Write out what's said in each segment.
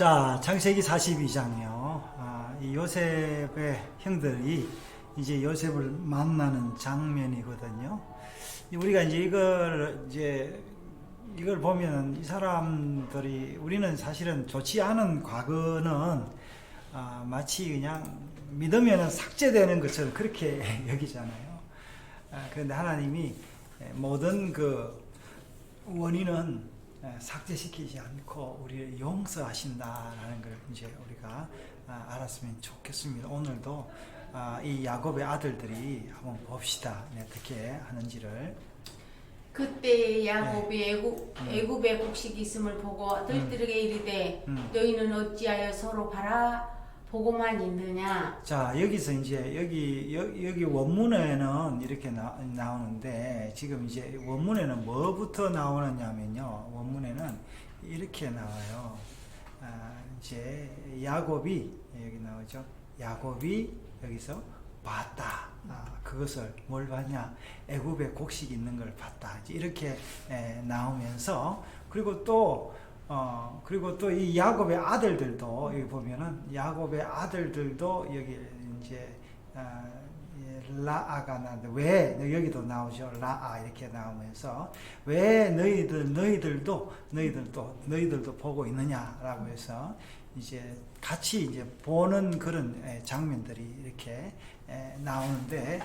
자, 창세기 42장이요. 아, 이 요셉의 형들이 이제 요셉을 만나는 장면이거든요. 우리가 이제 이걸 이제 이걸 보면 이 사람들이 우리는 사실은 좋지 않은 과거는 아, 마치 그냥 믿으면 삭제되는 것처럼 그렇게 여기잖아요. 아, 그런데 하나님이 모든 그 원인은 에, 삭제시키지 않고 우리를 용서하신다라는 걸 이제 우리가 아, 알았으면 좋겠습니다. 오늘도 아, 이 야곱의 아들들이 한번 봅시다. 네, 어떻게 하는지를. 그때 야곱이 애굽 음. 애굽에 곡식이 있음을 보고 들들에게 이르되 음. 너희는 어찌하여 서로 바라 보고만 있느냐? 자 여기서 이제 여기 여, 여기 원문에는 이렇게 나, 나오는데 지금 이제 원문에는 뭐부터 나오느냐면요. 원문에는 이렇게 나와요. 아, 이제 야곱이 여기 나오죠. 야곱이 여기서 봤다. 아, 그것을 뭘 봤냐? 애굽에 곡식이 있는 걸 봤다. 이렇게 에, 나오면서 그리고 또 어, 그리고 또 이 야곱의 아들들도 여기 보면은 야곱의 아들들도 여기 이제 아, 예, 라아가 나는데 왜 여기도 나오죠? 라아 이렇게 나오면서 왜 너희들 너희들도 너희들도 너희들도 보고 있느냐라고 해서 이제 같이 이제 보는 그런 에, 장면들이 이렇게 에, 나오는데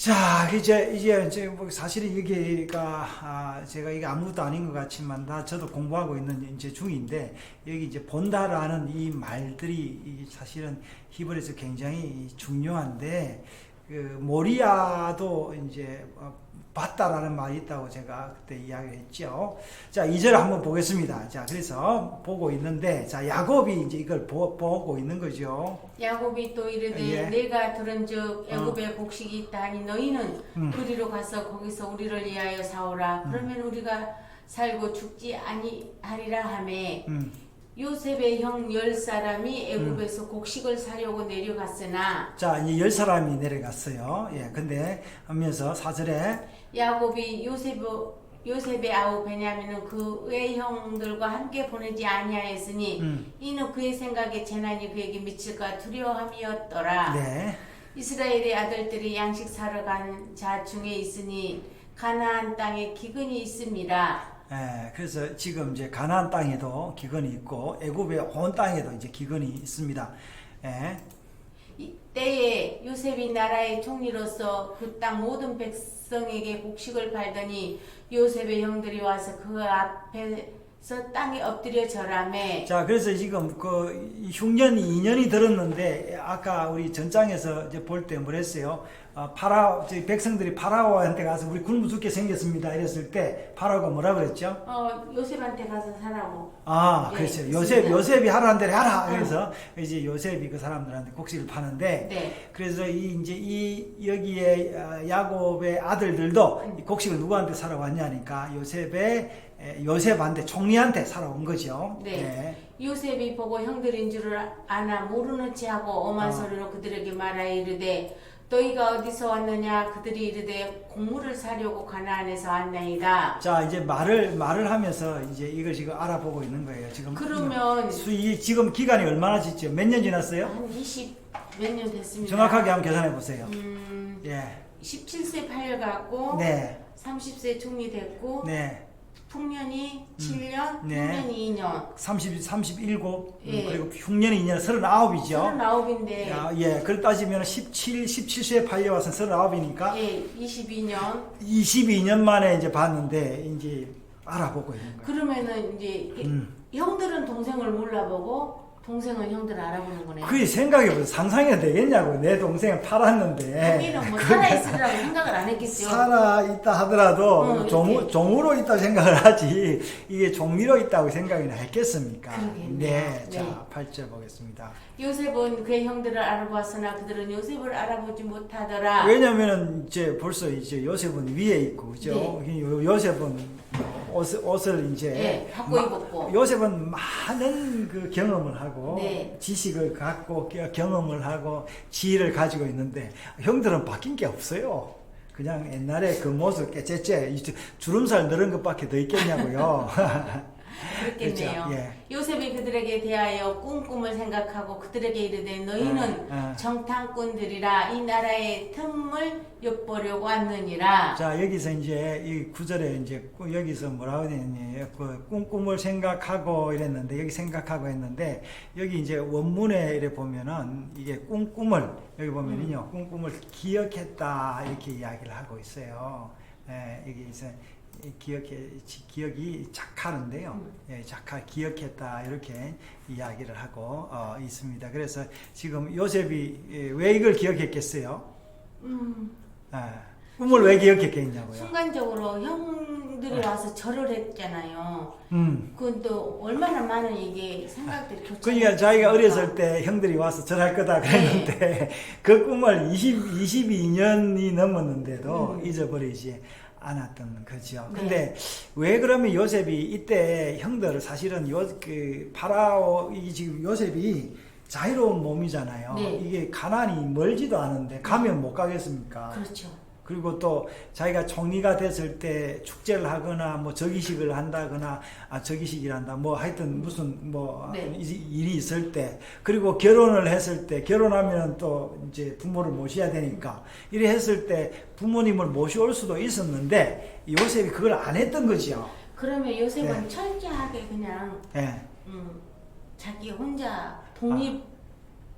자 이제 이제 이제 뭐 사실은 여기가 아 제가 이게 아무것도 아닌 것 같지만 다 저도 공부하고 있는 이제 중인데 여기 이제 본다라는 이 말들이 이 사실은 히브리에서 굉장히 중요한데 그 모리아도 이제 어, 봤다라는 말이 있다고 제가 그때 이야기를 했죠. 자, 2절 한번 보겠습니다. 자, 그래서 보고 있는데, 자, 야곱이 이제 이걸 보, 보고 있는 거죠. 야곱이 또 이르되 예. 내가 들은 즉 애굽에 곡식이 있다 하니 너희는 음. 그리로 가서 거기서 우리를 위하여 사오라 음. 그러면 우리가 살고 죽지 아니하리라 하매 음. 요셉의 형 열 사람이 애굽에서 곡식을 사려고 내려갔으나 자, 이제 열 사람이 내려갔어요. 예, 근데 하면서 4절에 야곱이 요셉 요셉의 아우 베냐민은 그의 형들과 함께 보내지 아니하였으니 음. 이는 그의 생각에 재난이 그에게 미칠까 두려움이었더라. 네. 이스라엘의 아들들이 양식 사러 간 자 중에 있으니 가나안 땅에 기근이 있습니다. 예, 그래서 지금 이제 가나안 땅에도 기근이 있고 애굽의 온 땅에도 이제 기근이 있습니다. 예. 이때에 요셉이 나라의 총리로서 그 땅 모든 백성에게 곡식을 팔더니 요셉의 형들이 와서 그 앞에 서 땅에 엎드려 절하매 자, 그래서 지금 그 흉년이 2년이 들었는데 아까 우리 전장에서 이제 볼 때 뭐랬어요? 어, 파라 저희 백성들이 파라오한테 가서 우리 굶어 죽게 생겼습니다. 이랬을 때 파라오가 뭐라 그랬죠? 어, 요셉한테 가서 사라고 아, 예, 그렇죠. 있습니다. 요셉 요셉이 하라는 대로 하라. 음. 그래서 이제 요셉이 그 사람들한테 곡식을 파는데 네. 그래서 이 이제 이 여기에 아, 야곱의 아들들도 이 곡식을 누구한테 사러 왔냐니까 요셉의 에, 요셉한테 총리한테 사러 온 거죠. 네. 요셉이 보고 형들인 줄을 아나 모르는 체하고 엄한 어. 소리로 그들에게 말하여 이르되 너희가 어디서 왔느냐 그들이 이르되 곡물을 사려고 가나안에서 왔나이다 자 이제 말을 말을 하면서 이제 이걸 지금 알아보고 있는 거예요. 지금 그러면 수이 지금 기간이 얼마나 지죠? 몇 년 지났어요? 한 20 몇 년 됐습니다 정확하게 한번 계산해 보세요. 음, 예. 17세 팔려갖고 네. 30세 총리 됐고 네. 풍년이 7년 네. 풍년이 2년 30 37 음, 예. 그리고 흉년이 2년 39이죠. 39인데 야, 예. 그걸 따지면 17 17세에 팔려 와서 39이니까 예, 22년 22년 만에 이제 봤는데 이제 알아보고 있는 거예요. 그러면은 이제 음. 형들은 동생을 몰라보고 동생은 형들을 알아보는 거네요. 그게 생각해보세요. 상상이 되겠냐고. 내 동생을 팔았는데. 자기는 뭐 그게 살아있으리라고 생각을 안 했겠죠. 살아 있다 하더라도 어, 종, 이렇게. 종으로 있다 생각을 하지 이게 종미로 있다고 생각이나 했겠습니까? 그러겠네요. 네, 네. 자 8절 보겠습니다. 요셉은 그의 형들을 알아보았으나 그들은 요셉을 알아보지 못하더라. 왜냐면은 이제 벌써 이제 요셉은 위에 있고 그죠? 요- 요셉은 옷, 옷을 이제 네, 마- 입었고. 요셉은 많은 그 경험을 하고 네. 지식을 갖고 겨- 경험을 하고 지혜를 가지고 있는데 형들은 바뀐 게 없어요. 그냥 옛날에 그 모습 깨째째 주름살 늘은 것밖에 더 있겠냐고요. 그렇겠네요. 그렇죠. 예. 요셉이 그들에게 대하여 꿈꿈을 생각하고 그들에게 이르되 너희는 어, 어. 정탐꾼들이라 이 나라의 틈을 엿보려고 왔느니라. 자 여기서 이제 이 구절에 이제 꾸- 여기서 뭐라고 되니 그 꿈꿈을 생각하고 이랬는데 여기 생각하고 했는데 여기 이제 원문에 이래 보면은 이게 꿈꿈을 여기 보면은요 꿈꿈을 기억했다 이렇게 이야기를 하고 있어요. 예, 여기 이제 이 기억해 지- 기억이 작하는데요. 예, 작하 기억했다 이렇게 이야기를 하고 어, 있습니다. 그래서 지금 요셉이 예, 왜 이걸 기억했겠어요? 음, 아, 꿈을 왜 기억했겠냐고요? 순간적으로 형들이 네. 와서 절을 했잖아요. 음. 그건 또 얼마나 많은 이게 생각들이 교차. 그러니까 자기가 어렸을 때 형들이 와서 절할 거다 그랬는데 네. 그 꿈을 20, 22년이 넘었는데도 음. 잊어버리지 않았던 거죠. 네. 근데 왜 그러면 요셉이 이때 형들을 사실은 요, 그 파라오, 이 지금 요셉이 자유로운 몸이잖아요. 네. 이게 가난이 멀지도 않은데 가면 못 가겠습니까? 그렇죠. 그리고 또 자기가 총리가 됐을 때 축제를 하거나 뭐 저기식을 한다거나 아 저기식을 한다 뭐 하여튼 무슨 뭐 네. 이- 일이 있을 때 그리고 결혼을 했을 때 결혼하면 또 이제 부모를 모셔야 되니까 이래 했을 때 부모님을 모셔올 수도 있었는데 요셉이 그걸 안 했던 거죠. 그러면 요셉은 네. 철저하게 그냥 예. 음, 자기 혼자 독립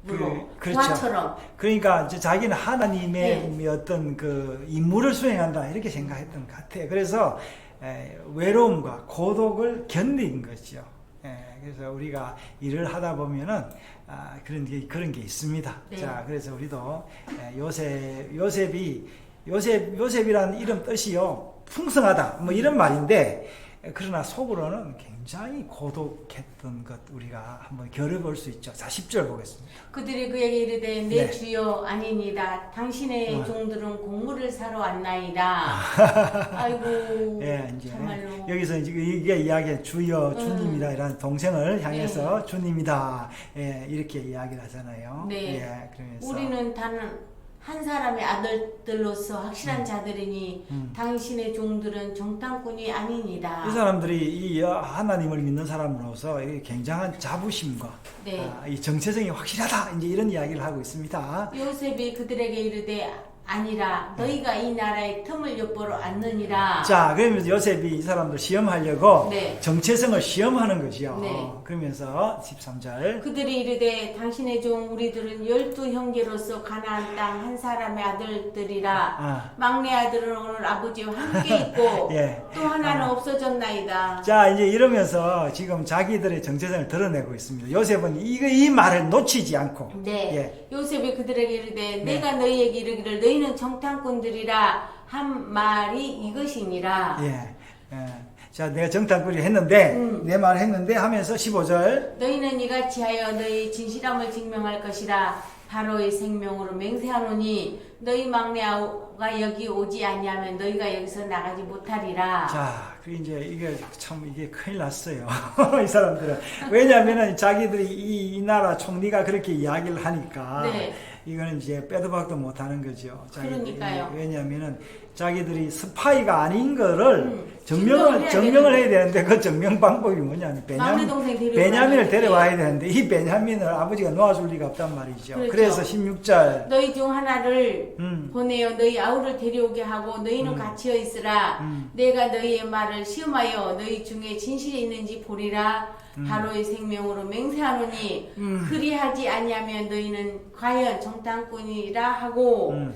그- 그렇죠. 부하처럼 그러니까 이제 자기는 하나님의 네. 어떤 그 임무를 수행한다 이렇게 생각했던 것 같아요. 그래서 에, 외로움과 고독을 견딘 거죠. 예, 그래서 우리가 일을 하다 보면은 아, 그런 게 그런 게 있습니다. 네. 자, 그래서 우리도 에, 요셉 요셉이 요셉 요셉이라는 이름 뜻이요 풍성하다 뭐 이런 말인데 에, 그러나 속으로는 굉장히 고독했던 것 우리가 한번 겨뤄볼 수 있죠. 자, 10절 보겠습니다. 그들이 그에게 이르되 내 네. 주여 아니니다 당신의 어. 종들은 곡물을 사러 왔나이다 아이고 예, 이제 정말로 여기서 이제 이게 이야기 주여 음. 주님이다 이런 동생을 향해서 주님이다 예, 이렇게 이야기를 하잖아요. 네. 예, 그러면서 우리는 단 한 사람의 아들들로서 확실한 자들이니 음. 당신의 종들은 정탐꾼이 아니니다 이 사람들이 이 하나님을 믿는 사람으로서 이 굉장한 자부심과 네. 아, 이 정체성이 확실하다 이제 이런 이야기를 하고 있습니다. 요셉이 그들에게 이르되 아니라 너희가 이 나라의 틈을 엿보러 왔느니라 자, 그러면서 요셉이 이 사람들 시험하려고 네. 정체성을 시험하는 거죠. 네. 그러면서 13절 그들이 이르되 당신의 종 우리들은 열두 형제로서 가나안 땅 한 사람의 아들들이라 아, 막내 아들은 오늘 아버지와 함께 있고 예. 또 하나는 아. 없어졌나이다. 자, 이제 이러면서 지금 자기들의 정체성을 드러내고 있습니다. 요셉은 이거, 이 말을 놓치지 않고. 네. 예. 요셉이 그들에게 이르되 네. 내가 너희에게 이르기를 너희 는 정탐꾼들이라 한 말이 이것이니라. 예. 예. 자, 내가 정탐꾼이 했는데, 음. 내 말 했는데 하면서 15절. 너희는 이같이 하여 너희 진실함을 증명할 것이라 바로의 생명으로 맹세하노니 너희 막내가 여기 오지 아니하면 너희가 여기서 나가지 못하리라. 자, 그 이제 이게 참 이게 큰일 났어요. 이 사람들은. 왜냐면은 자기들이 이, 이 나라 총리가 그렇게 이야기를 하니까. 네. 이거는 이제 빼도 박도 못 하는 거죠. 그러니까요. 왜냐면은 자기들이 스파이가 아닌 거를 음, 증명을, 증명을 해야 증명을 해야 되는데 그 증명 방법이 뭐냐면 막내 베냐민, 데리고 베냐민을 데려와야 되는데 이 베냐민을 아버지가 놓아줄 리가 없단 말이죠. 그렇죠. 그래서 16절. 너희 중 하나를 음. 보내어 너희 아우를 데려오게 하고 너희는 음. 갇혀 있으라 음. 내가 너희의 말을 시험하여 너희 중에 진실이 있는지 보리라 음. 바로의 생명으로 맹세하노니 음. 그리하지 아니하면 너희는 과연 정탐꾼이라 하고 음.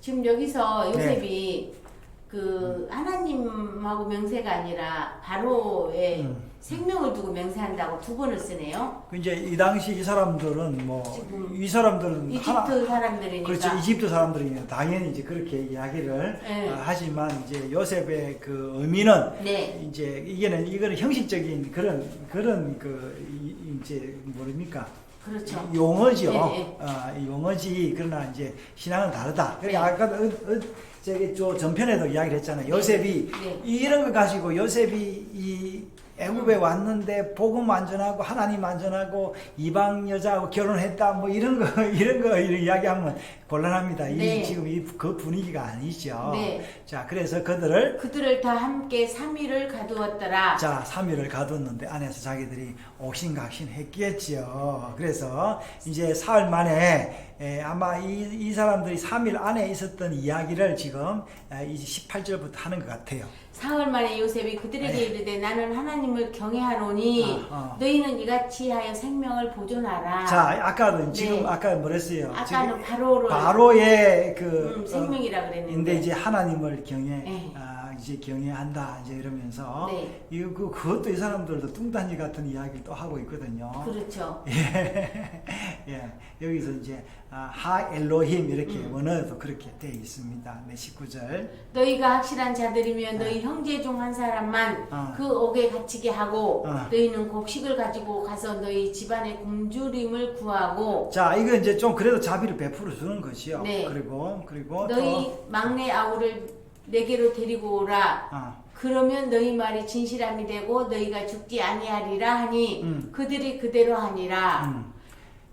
지금 여기서 요셉이 그 하나님하고 맹세가 아니라 바로의 음. 생명을 두고 맹세한다고 두 번을 쓰네요. 그 이제 이 당시 이 사람들은 뭐 지금 이 사람들은 이집트 사람들이니까. 그렇죠 이집트 사람들이면 당연히 이제 그렇게 이야기를 네. 어, 하지만 이제 요셉의 그 의미는 네. 이제 이게는 이거는 형식적인 그런 그런 그 이- 이제 뭐랍니까 그렇죠. 용어죠. 네, 네. 아, 이 용어지 그러나 이제 신앙은 다르다. 네. 그러니까 아까 어, 어, 저기 저 전편에도 이야기를 했잖아요. 요셉이 네. 이런 거 가지고 요셉이 이 애굽에 왔는데 복음 안전하고 하나님 안전하고 이방 여자하고 결혼했다 뭐 이런 거 이런 거 이야기하면 곤란합니다. 네. 이 지금 이 그 분위기가 아니죠. 네. 자 그래서 그들을 그들을 다 함께 3일을 가두었더라. 자 3일을 가뒀는데 안에서 자기들이 옥신각신했겠지요. 그래서 이제 사흘 만에 에, 아마 이, 이 사람들이 3일 안에 있었던 이야기를 지금 에, 이제 18절부터 하는 것 같아요. 사흘 만에 요셉이 그들에게 네. 이르되 나는 하나님을 경외하노니 어, 어. 너희는 이같이 하여 생명을 보존하라. 자 아까는 지금 네. 아까 뭐랬어요? 아까는 바로를 바로의 그 음, 생명이라 어, 그랬는데. 근데 이제 하나님을 경외 네. 아, 이제 경외한다 이제 이러면서 네. 이거 그 그것도 이 사람들도 뚱딴지 같은 이야기를 또 하고 있거든요. 그렇죠. 예, 예. 여기서 이제 아, 하 엘로힘 이렇게 음. 원어도 그렇게 돼 있습니다. 네, 19절. 너희가 확실한 자들이면 너희 형제 중 한 사람만 어. 그 옥에 갇히게 하고 어. 너희는 곡식을 가지고 가서 너희 집안의 굶주림을 구하고 자, 이거 이제 좀 그래도 자비를 베풀어 주는 것이요. 네. 그리고 그리고 너희 막내 아우를 내게로 데리고 오라. 또 어, 그러면 너희 말이 진실함이 되고 너희가 죽지 아니하리라 하니 음. 그들이 그대로 하니라. 음.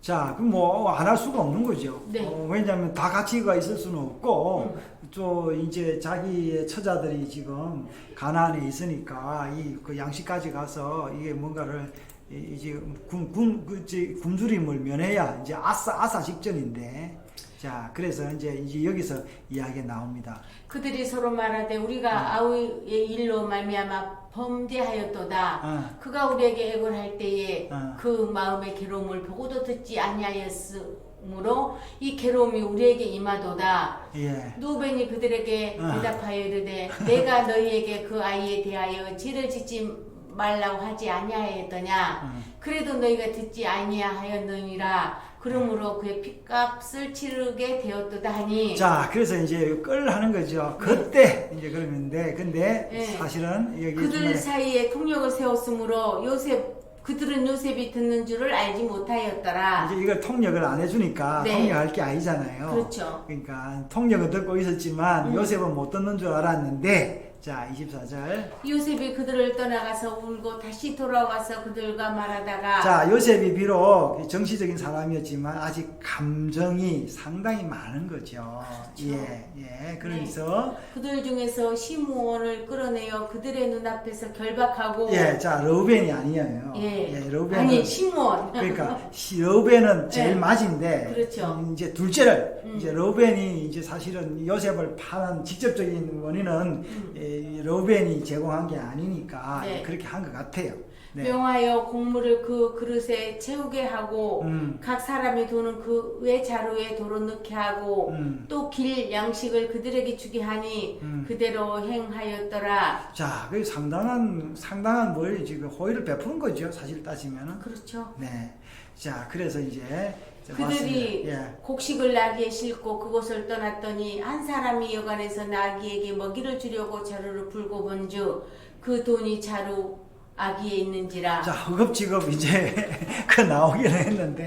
자, 그럼 뭐 안 할 수가 없는 거죠. 네. 어, 왜냐하면 다 같이가 있을 수는 없고 음. 또 이제 자기의 처자들이 지금 가나안에 있으니까 이 그 양식까지 가서 이게 뭔가를 이- 이제 굶굶 그 이제 굶주림을 면해야 이제 아사 아사 직전인데 자 그래서 이제 이제 여기서 이야기 가 나옵니다. 그들이 서로 말하되 우리가 아우의 일로 말미암아 범죄하였도다. 어. 그가 우리에게 애걸 할 때에 어. 그 마음의 괴로움을 보고도 듣지 아니하였으므로 이 괴로움이 우리에게 임하도다. 예. 누벤이 그들에게 어. 대답하여 이르되 내가 너희에게 그 아이에 대하여 죄를 짓지 말라고 하지 아니하였더냐 음. 그래도 너희가 듣지 아니하였느니라 그러므로 그의 핏값을 치르게 되었도다 하니 자 그래서 이제 끌 하는 거죠. 그때 이제 그러는데 근데 네. 사실은 여기 그들 중간에 사이에 통역을 세웠으므로 요셉 그들은 요셉이 듣는 줄을 알지 못하였더라 이제 이걸 통역을 안 해주니까 네. 통역할 게 아니잖아요. 그렇죠 그러니까 통역은 듣고 있었지만 음. 요셉은 못 듣는 줄 알았는데 자 24절 요셉이 그들을 떠나가서 울고 다시 돌아와서 그들과 말하다가 자 요셉이 비록 정치적인 사람이었지만 아직 감정이 상당히 많은 거죠. 그렇죠. 예, 예. 그래서 그들 중에서 시므온을 끌어내어 그들의 눈앞에서 결박하고 예, 자 러벤이 아니에요. 예. 러벤은 아니 시므온 그러니까 시- 러벤은 제일 네. 맞인데 그렇죠. 음, 이제 둘째를 음. 이제 러벤이 이제 사실은 요셉을 파는 직접적인 원인은 음. 예, 러벤이 제공한 게 아니니까 네. 그렇게 한 것 같아요. 네. 명하여 곡물을 그 그릇에 채우게 하고 음, 각 사람의 돈은 그외 자루에 도로 넣게 하고 음. 또 길 양식을 그들에게 주게 하니 음. 그대로 행하였더라. 자, 그 상당한 상당한 뭘 지금 호의를 베푸는 거죠. 사실 따지면은. 그렇죠. 네. 자, 그래서 이제 자, 그들이. 예. 곡식을 나귀에 싣고 그곳을 떠났더니 한 사람이 여관에서 나귀에게 먹이를 주려고 자루를 불고 본즉 그 돈이 자루 아기에 있는지라. 자, 허겁지겁 이제 그 나오기는 했는데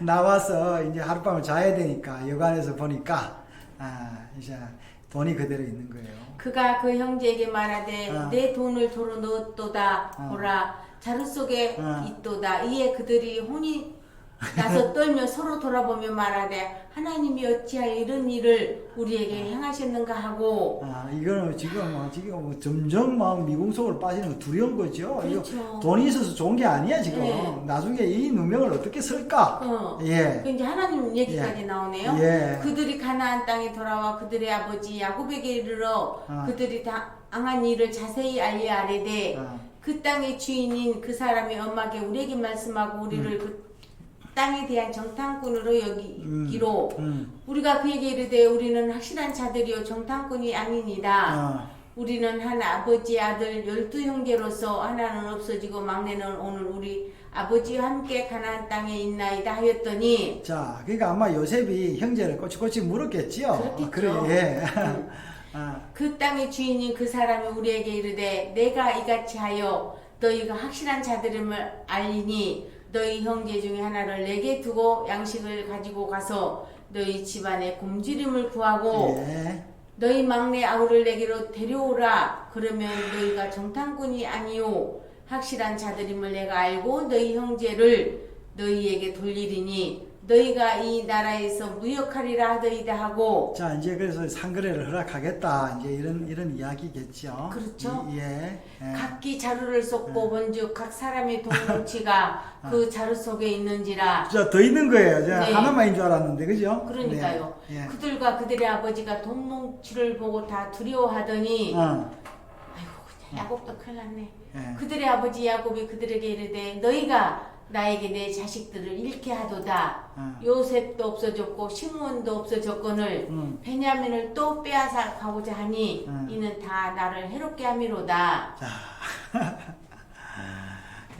나와서 이제 하룻밤을 자야 되니까 여관에서 보니까 아, 이제 돈이 그대로 있는 거예요. 그가 그 형제에게 말하되 어. 내 돈을 도로 넣었도다 어. 보라 자루 속에 어. 있도다 이에 그들이 혼이 나서 떨며 서로 돌아보며 말하되 하나님이 어찌하여 이런 일을 우리에게 행하셨는가 하고 아, 이거는 지금 뭐 지금 뭐 점점 막 미궁 속으로 빠지는 거 두려운 거죠. 그렇죠. 돈이 있어서 좋은 게 아니야 지금. 네. 나중에 이 누명을 어떻게 쓸까? 어. 예. 그 이제 하나님 얘기까지 예. 나오네요. 예. 그들이 가나안 땅에 돌아와 그들의 아버지 야곱에게 이르러 아. 그들이 당한 일을 자세히 알려 아뢰되 아. 그 땅의 주인인 그 사람이 엄마게 우리에게 말씀하고 우리를 그 땅에 대한 정탐꾼으로 여기기로 음. 우리가 그에게 이르되 우리는 확실한 자들이요 정탐꾼이 아니니라 아. 우리는 한 아버지 아들 열두 형제로서 하나는 없어지고 막내는 오늘 우리 아버지와 함께 가나안 땅에 있나이다 하였더니 자, 그러니까 아마 요셉이 형제를 꼬치꼬치 물었겠지요. 그렇겠죠. 그래, 예. 음. 아, 그 땅의 주인인 그 사람이 우리에게 이르되 내가 이같이 하여 너희가 확실한 자들임을 알리니 너희 형제 중에 하나를 내게 두고 양식을 가지고 가서 너희 집안에 굶주림을 구하고 예. 너희 막내 아우를 내게로 데려오라 그러면 너희가 정탐꾼이 아니요 확실한 자들임을 내가 알고 너희 형제를 너희에게 돌리리니 너희가 이 나라에서 무역하리라 하더이다 하고 자 이제 그래서 상거래를 허락하겠다 이제 이런 이런 이야기겠죠. 그렇죠. 이- 예. 예. 각기 자루를 쏟고 본즉 각 사람의 돈뭉치가 그 자루 속에 있는지라 자더 있는 거예요. 제가 네. 하나만인 줄 알았는데 그죠? 그러니까요. 네. 예. 그들과 그들의 아버지가 돈뭉치를 보고 다 두려워하더니 어. 아이고 야곱도 큰일 났네. 예. 그들의 아버지 야곱이 그들에게 이르되 너희가 나에게 내 자식들을 잃게 하도다. 어. 요셉도 없어졌고 시므온도 없어졌거늘 음. 베냐민을 또 빼앗아 가고자 하니 음. 이는 다 나를 해롭게 함이로다. 자,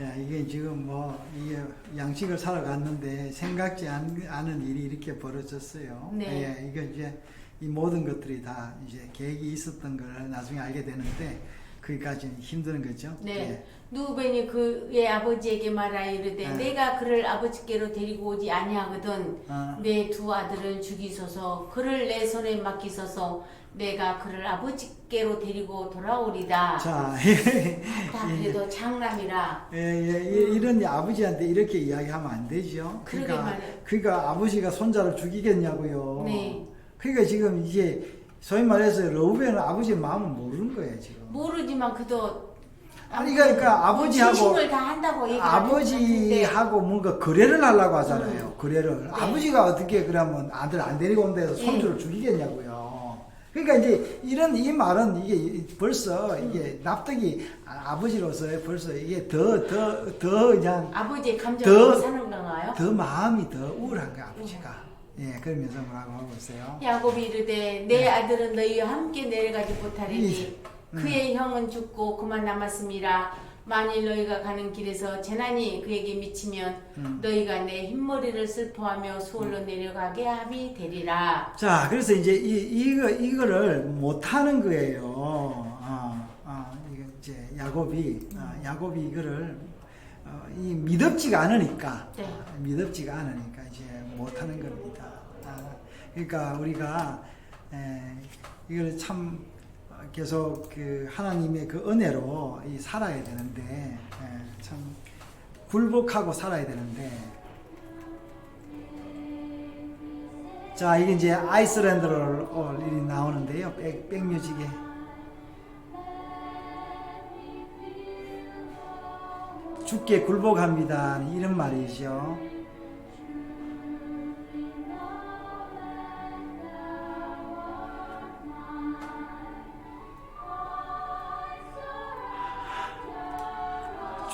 야, 이게 지금 뭐 이게 양식을 사러 갔는데 생각지 않, 않은 일이 이렇게 벌어졌어요. 네. 예, 이거 이제 이 모든 것들이 다 이제 계획이 있었던 걸 나중에 알게 되는데 거기까지는 힘든 거죠. 네. 예. 누벤이 그의 아버지에게 말하 이르되 네. 내가 그를 아버지께로 데리고 오지 아니하거든 어, 내두 아들을 죽이소서 그를 내 손에 맡기소서 내가 그를 아버지께로 데리고 돌아오리다. 자, 다 그래도 장남이라. 예, 예, 이- 이런 아버지한테 이렇게 이야기하면 안 되죠. 그러니까. 그러니까 아버지가 손자를 죽이겠냐고요. 네. 그러니까 지금 이제 소위 말해서 러브는 아버지의 마음을 모르는 거예요 지금. 모르지만 그도 아니, 그러니까 아버지하고- 진심을 다 한다고 얘기하는 것 같은데. 아버지하고 뭔가 거래를 하려고 하잖아요. 거래를. 네. 아버지가 어떻게 그러면 아들 안 데리고 온데서 네. 손주를 죽이겠냐고요. 그러니까 이제 이런 이 말은 이게 벌써 이게 납득이 아- 아버지로서 벌써 이게 더 더 더 그냥 아버지의 감정으로 더- 사는 건가요? 더 마음이 더 우울한 거야 아버지가. 예 그러면서 뭐라고 하고 있어요. 야곱이 이르되 내 아들은 너희와 함께 내려가지 못하리니 이- 음. 그의 형은 죽고 그만 남았음이라 만일 너희가 가는 길에서 재난이 그에게 미치면 음. 너희가 내 흰머리를 슬퍼하며 수월로 내려가게 함이 되리라 자, 그래서 이제 이, 이거, 이거를 못하는 거예요. 어, 어, 이거 이제 야곱이, 어, 야곱이 이거를, 어, 이 미덥지가 않으니까, 네. 미덥지가 않으니까 이제 못하는 겁니다. 아, 그러니까 우리가, 에, 이걸 참 계속 그 하나님의 그 은혜로 이 살아야 되는데, 에, 참 굴복하고 살아야 되는데, 자, 이게 이제 아이슬란드로 나오는데요. 백, 백뮤직에. 죽게 굴복합니다. 이런 말이죠.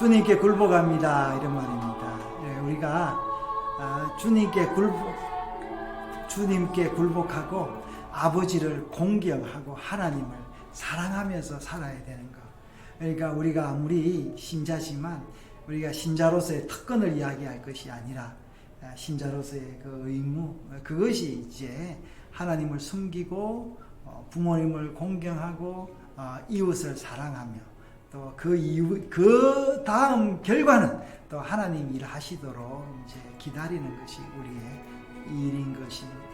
주님께 굴복합니다. 이런 말입니다. 예, 우리가 아, 주님께 굴복, 주님께 굴복하고 아버지를 공경하고 하나님을 사랑하면서 살아야 되는 것. 그러니까 우리가 아무리 신자지만 우리가 신자로서의 특권을 이야기할 것이 아니라 아, 신자로서의 그 의무 그것이 이제 하나님을 숨기고 어, 부모님을 공경하고 어, 이웃을 사랑하며 또 그 이후 그 다음 결과는 또 하나님 일하시도록 이제 기다리는 것이 우리의 일인 것입니다.